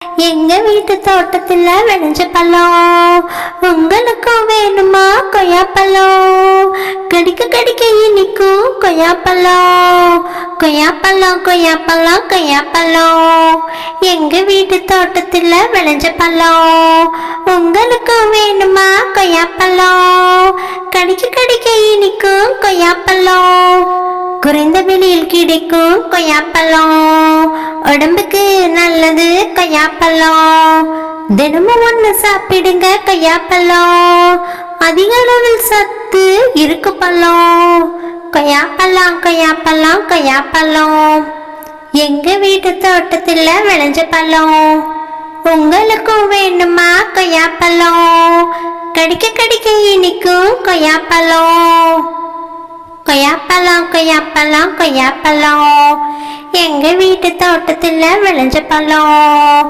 எங்க வீட்டு தோட்டத்துல விளைஞ்ச பழம். உங்களுக்கும் வேணுமா கொய்யா பழம்? கடிக்க கடிக்க இனிக்கும் கொய்யா பழம். கொய்யா பழம் எங்க வீட்டு தோட்டத்துல விளைஞ்ச பழம். உங்களுக்கும் வேணுமா கொய்யா பழம்? கடிக்க கடிக்க இனிக்கும் கொய்யாப்பழம் குறைந்த விலையில் கிடைக்கும் கொய்யாப்பழம். உடம்புக்கு நல்லது கொய்யாப்பழம். தினமும் ஒன்று சாப்பிடுங்க கொய்யாப்பழம். அதிக அளவில் சத்து இருக்கு பழம். கொய்யாப்பழம் கொய்யாப்பழம் கொய்யாப்பழம். எங்க வீட்டு தோட்டத்தில் விளைஞ்ச பழம். உங்களுக்கும் வேணுமா கொய்யாப்பழம்? கடிக்க கடிக்க இனிக்கும் கொய்யாப்பழம் கொய்யாப்பழம். கொய்யாப்பழம் கொய்யாப்பழம். எங்க வீட்டு தோட்டத்துல விளைஞ்ச பழம்.